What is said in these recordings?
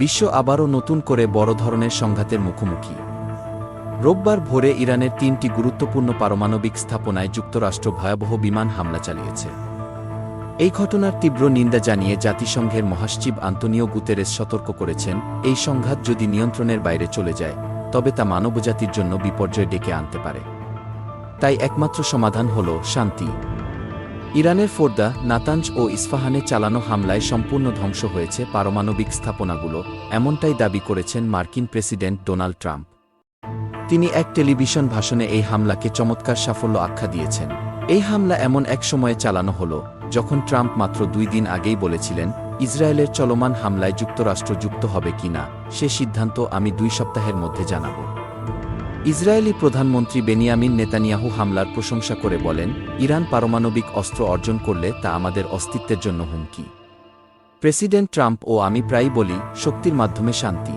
বিশ্ব আবারও নতুন করে বড় ধরনের সংঘাতের মুখোমুখি। রোববার ভোরে ইরানের তিনটি গুরুত্বপূর্ণ পারমাণবিক স্থাপনায় যুক্তরাষ্ট্র ভয়াবহ বিমান হামলা চালিয়েছে। এই ঘটনার তীব্র নিন্দা জানিয়ে জাতিসংঘের মহাসচিব আন্তনিও গুতেরেস সতর্ক করেছেন, এই সংঘাত যদি নিয়ন্ত্রণের বাইরে চলে যায়, তবে তা মানবজাতির জন্য বিপর্যয় ডেকে আনতে পারে। তাই একমাত্র সমাধান হল শান্তি। ইরানের ফোর্দা নাতাঞ্জ ও ইস্ফাহানে চালানো হামলায় সম্পূর্ণ ধ্বংস হয়েছে পারমাণবিক স্থাপনাগুলো, এমনটাই দাবি করেছেন মার্কিন প্রেসিডেন্ট ডোনাল্ড ট্রাম্প। তিনি এক টেলিভিশন ভাষণে এই হামলাকে চমৎকার সাফল্য আখ্যা দিয়েছেন। এই হামলা এমন এক সময়ে চালানো হল, যখন ট্রাম্প মাত্র দুই দিন আগেই বলেছিলেন, ইসরায়েলের চলমান হামলায় যুক্তরাষ্ট্র যুক্ত হবে কিনা, সে সিদ্ধান্ত আমি দুই সপ্তাহের মধ্যে জানাব। ইসরায়েলি প্রধানমন্ত্রী বেনিয়ামিন নেতানিয়াহু হামলার প্রশংসা করে বলেন, ইরান পারমাণবিক অস্ত্র অর্জন করলে তা আমাদের অস্তিত্বের জন্য হুমকি। প্রেসিডেন্ট ট্রাম্প ও আমি প্রায়ই বলি, শক্তির মাধ্যমে শান্তি।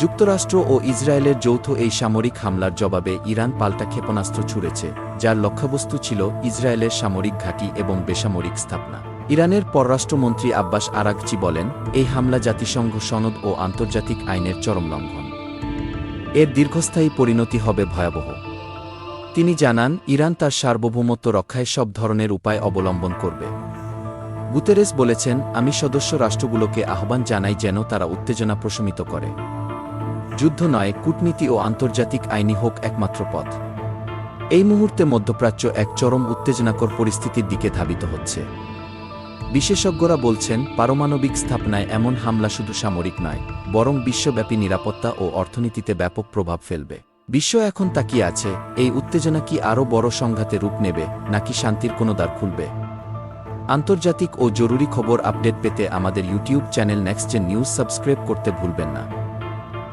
যুক্তরাষ্ট্র ও ইসরায়েলের যৌথ এই সামরিক হামলার জবাবে ইরান পাল্টা ক্ষেপণাস্ত্র ছুড়েছে, যার লক্ষ্যবস্তু ছিল ইসরায়েলের সামরিক ঘাঁটি এবং বেসামরিক স্থাপনা। ইরানের পররাষ্ট্রমন্ত্রী আব্বাস আরাগচি বলেন, এই হামলা জাতিসংঘ সনদ ও আন্তর্জাতিক আইনের চরম লঙ্ঘন। এর দীর্ঘস্থায়ী পরিণতি হবে ভয়াবহ। তিনি জানান, ইরান তার সার্বভৌমত্ব রক্ষায় সব ধরনের উপায় অবলম্বন করবে। গুতেরেস বলেছেন, আমি সদস্য রাষ্ট্রগুলোকে আহ্বান জানাই যেন তারা উত্তেজনা প্রশমিত করে। যুদ্ধ নয়, কূটনীতি ও আন্তর্জাতিক আইনি হোক একমাত্র পথ। এই মুহূর্তে মধ্যপ্রাচ্য এক চরম উত্তেজনাকর পরিস্থিতির দিকে ধাবিত হচ্ছে। বিশেষজ্ঞরা বলছেন, পারমাণবিক স্থাপনায় এমন হামলা শুধু সামরিক নয়, বরং বিশ্বব্যাপী নিরাপত্তা ও অর্থনীতিতে ব্যাপক প্রভাব ফেলবে। বিশ্ব এখন তাকিয়ে আছে, এই উত্তেজনা কি আরও বড় সংঘাতে রূপ নেবে, নাকি শান্তির কোনো দ্বার খুলবে? আন্তর্জাতিক ও জরুরি খবর আপডেট পেতে আমাদের YouTube channel next gen news subscribe করতে ভুলবেন না।